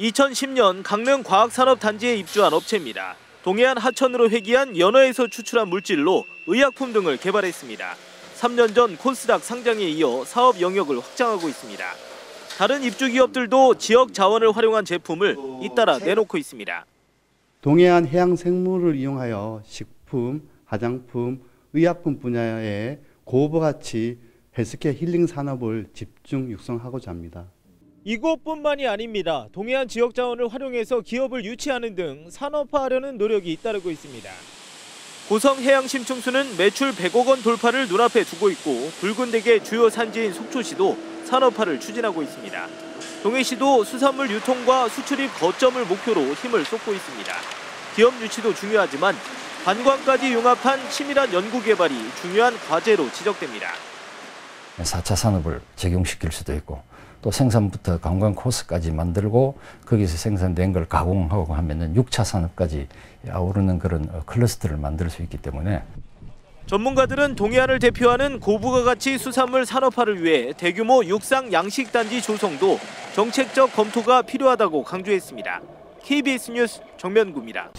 2010년 강릉 과학산업단지에 입주한 업체입니다. 동해안 하천으로 회귀한 연어에서 추출한 물질로 의약품 등을 개발했습니다. 3년 전 코스닥 상장에 이어 사업 영역을 확장하고 있습니다. 다른 입주 기업들도 지역 자원을 활용한 제품을 잇따라 내놓고 있습니다. 동해안 해양 생물을 이용하여 식품, 화장품, 의약품 분야의 고부가 가치 헬스케어 힐링 산업을 집중 육성하고자 합니다. 이곳뿐만이 아닙니다. 동해안 지역 자원을 활용해서 기업을 유치하는 등 산업화하려는 노력이 잇따르고 있습니다. 고성 해양 심층수는 매출 100억 원 돌파를 눈앞에 두고 있고 붉은 대게 주요 산지인 속초시도 산업화를 추진하고 있습니다. 동해시도 수산물 유통과 수출입 거점을 목표로 힘을 쏟고 있습니다. 기업 유치도 중요하지만 관광까지 융합한 치밀한 연구 개발이 중요한 과제로 지적됩니다. 4차 산업을 적용시킬 수도 있고 또 생산부터 관광 코스까지 만들고 거기서 생산된 걸 가공하고 하면은 6차 산업까지 아우르는 그런 어, 클러스터를 만들 수 있기 때문에 전문가들은 동해안을 대표하는 고부가 가치 수산물 산업화를 위해 대규모 육상 양식단지 조성도 정책적 검토가 필요하다고 강조했습니다. KBS 뉴스 정면구입니다.